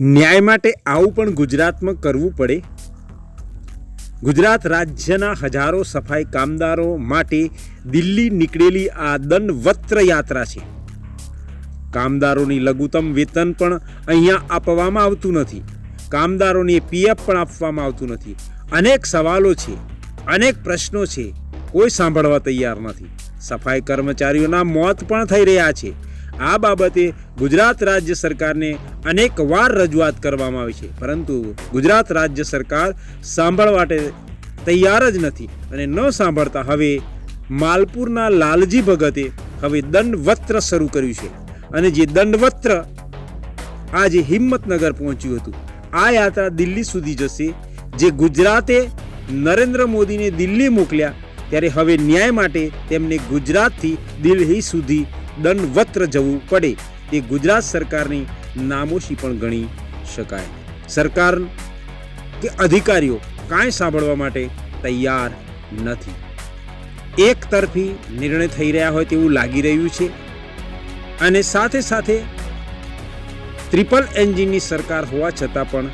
ન્યાય માટે આવું પણ ગુજરાતમાં કરવું પડે? ગુજરાત રાજ્યના હજારો સફાઈ કામદારો માટે દિલ્હી નીકળેલી આ દંડવત્ર યાત્રા છે. કામદારોની લઘુત્તમ વેતન પણ અહીંયા આપવામાં આવતું નથી. કામદારોને પીએફ પણ આપવામાં આવતું નથી. અનેક સવાલો છે, અનેક પ્રશ્નો છે. કોઈ સાંભળવા તૈયાર નથી. સફાઈ કર્મચારીઓના મોત પણ થઈ રહ્યા છે. આ બાબતે ગુજરાત રાજ્ય સરકારને અનેક વાર રજૂઆત કરવામાં આવી છે. પરંતુ ગુજરાત રાજ્ય સરકાર સાંભળવા માટે તૈયાર જ નથી અને ન સાંભળતા હવે માલપુરના લાલજી ભગતે હવે દંડવત્ર શરૂ કર્યું છે. અને જે દંડવત્ર આજે હિંમતનગર પહોંચ્યું હતું, આ યાત્રા દિલ્હી સુધી જશે. જે ગુજરાતે નરેન્દ્ર મોદીને દિલ્હી મોકલ્યા, ત્યારે હવે ન્યાય માટે તેમને ગુજરાતથી દિલ્હી સુધી દંડવત્ર જવું પડે તે ગુજરાત સરકારની નામોશી પણ ગણી શકાય. સરકાર કે અધિકારીઓ કાંઈ સાંભળવા માટે તૈયાર નથી. એક તરફી નિર્ણય થઈ રહ્યા હોય તેવું લાગી રહ્યું છે અને સાથે સાથે ટ્રિપલ એન્જિનની સરકાર હોવા છતાં પણ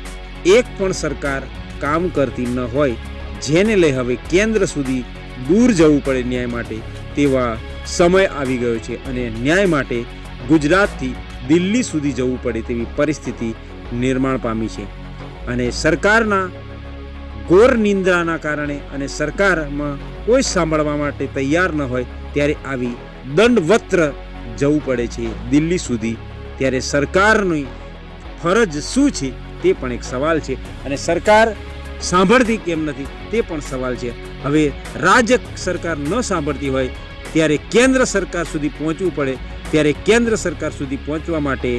એક પણ સરકાર કામ કરતી ન હોય, જેને લઈ હવે કેન્દ્ર સુધી દૂર જવું પડે ન્યાય માટે તેવા સમય આવી ગયો છે અને ન્યાય માટે ગુજરાતથી દિલ્હી સુધી જવું પડે તેવી પરિસ્થિતિ નિર્માણ પામી છે. અને સરકારના ઘોર નિંદ્રાના કારણે અને સરકારમાં કોઈ સાંભળવા માટે તૈયાર ન હોય ત્યારે આવી દંડવત્ર જવું પડે છે દિલ્હી સુધી. ત્યારે સરકારની ફરજ શું છે તે પણ એક સવાલ છે અને સરકાર સાંભળતી કેમ નથી તે પણ સવાલ છે. હવે રાજ્ય સરકાર ન સાંભળતી હોય ત્યારે કેન્દ્ર સરકાર સુધી પહોંચવું પડે ત્યારે કેન્દ્ર સરકાર સુધી પહોંચવા માટે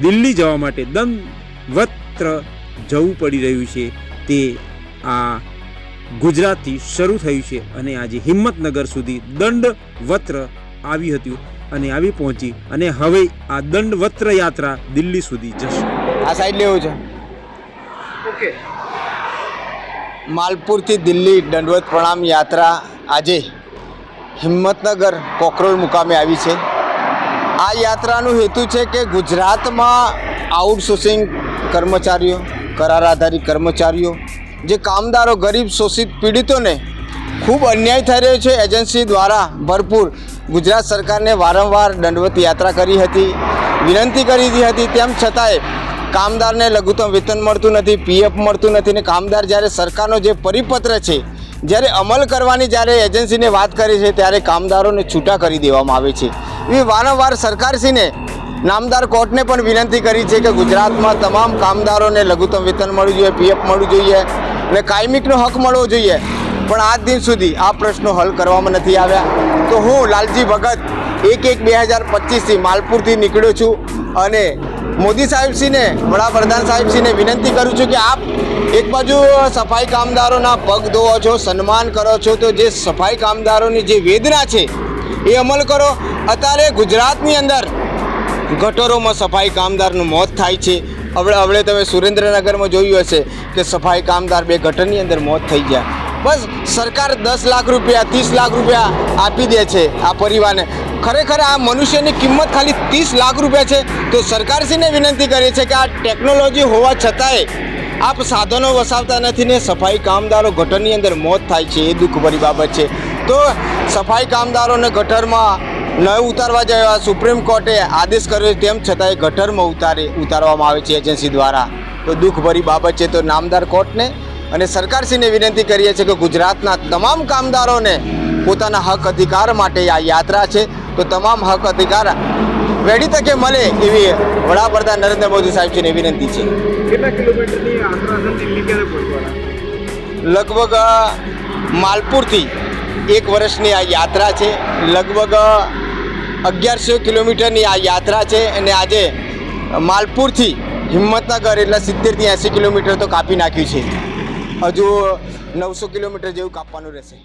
દિલ્હી જવા માટે દંડવત્ર જવું પડી રહ્યું છે. તે આ ગુજરાતથી શરૂ થયું છે અને આજે હિંમતનગર સુધી દંડવત્ર આવી હતું અને આવી પહોંચી અને હવે આ દંડવત્ર યાત્રા દિલ્હી સુધી જશે. આ સાઈડ લેવું છે. ઓકે. માલપુરથી દિલ્હી દંડવત પ્રણામ યાત્રા આજે હિંમતનગર કોકરોલ મુકામે આવી છે. આ યાત્રાનું હેતુ છે કે ગુજરાતમાં આઉટસોર્સિંગ કર્મચારીઓ, કરાર આધારિત કર્મચારીઓ, જે કામદારો, ગરીબ, શોષિત પીડિતોને ખૂબ અન્યાય થઈ રહ્યો છે. એજન્સી દ્વારા ભરપૂર ગુજરાત સરકારને વારંવાર દંડવત યાત્રા કરી હતી, વિનંતી કરી હતી. તેમ છતાંય કામદારને લઘુત્તમ વેતન મળતું નથી, પીએફ મળતું નથી ને કામદાર જ્યારે સરકારનો જે પરિપત્ર છે જ્યારે અમલ કરવાની જ્યારે એજન્સીને વાત કરી છે, ત્યારે કામદારોને છૂટા કરી દેવામાં આવે છે. એ વારંવાર સરકારશ્રીને, નામદાર કોર્ટને પણ વિનંતી કરી છે કે ગુજરાતમાં તમામ કામદારોને લઘુત્તમ વેતન મળવું જોઈએ, પીએફ મળવું જોઈએ અને કાયમિકનો હક મળવો જોઈએ. પણ આજ દિન સુધી આ પ્રશ્નો હલ કરવામાં નથી આવ્યા. તો હું લાલજી ભગત એક એક બે હજાર પચીસથી માલપુરથી નીકળ્યો છું અને મોદી સાહેબશ્રીને વડાપ્રધાન સાહેબશ્રીને વિનંતી કરું છું કે આપ એક બાજુ સફાઈ કામદારોના પગ ધોવો છો, સન્માન કરો છો, તો જે સફાઈ કામદારોની જે વેદના છે, એ અમલ કરો. અત્યારે ગુજરાતની અંદર ગટરોમાં સફાઈ કામદારનું મોત થાય છે. હવે હવે તમે સુરેન્દ્રનગરમાં જોયું હશે કે સફાઈ કામદાર બે ગટરની અંદર મોત થઈ ગયા. બસ સરકાર દસ લાખ રૂપિયા ત્રીસ લાખ રૂપિયા આપી દે છે આ પરિવારને. ખરેખર આ મનુષ્યની કિંમત ખાલી ત્રીસ લાખ રૂપિયા છે. તો સરકારશ્રીને વિનંતી કરીએ છીએ કે આ ટેકનોલોજી હોવા છતાંય આપ સાધનો વસાવતા નથી ને સફાઈ કામદારો ગટરની અંદર મોત થાય છે એ દુઃખભરી બાબત છે. તો સફાઈ કામદારોને ગટરમાં ન ઉતારવા જેવા સુપ્રીમ કોર્ટે આદેશ કર્યો છે, તેમ છતાંય ગટરમાં ઉતારે ઉતારવામાં આવે છે એજન્સી દ્વારા. તો દુઃખભરી બાબત છે. તો નામદાર કોર્ટને અને સરકારશ્રીને વિનંતી કરીએ છીએ કે ગુજરાતના તમામ કામદારોને પોતાના હક અધિકાર માટે આ યાત્રા છે. તો તમામ હક અધિકાર વહેલી તકે મળે એવી વડાપ્રધાન નરેન્દ્ર મોદી સાહેબજીને વિનંતી છે. કેટલા કિલોમીટરની યાત્રા છે? દિલ્હી ક્યારે પહોંચવાના? લગભગ માલપુરથી એક વર્ષની આ યાત્રા છે. લગભગ અગિયારસો કિલોમીટરની આ યાત્રા છે અને આજે માલપુરથી હિંમતનગર એટલે સિત્તેરથી એંસી કિલોમીટર તો કાપી નાખ્યું છે. હજુ નવસો કિલોમીટર જેવું કાપવાનું રહેશે.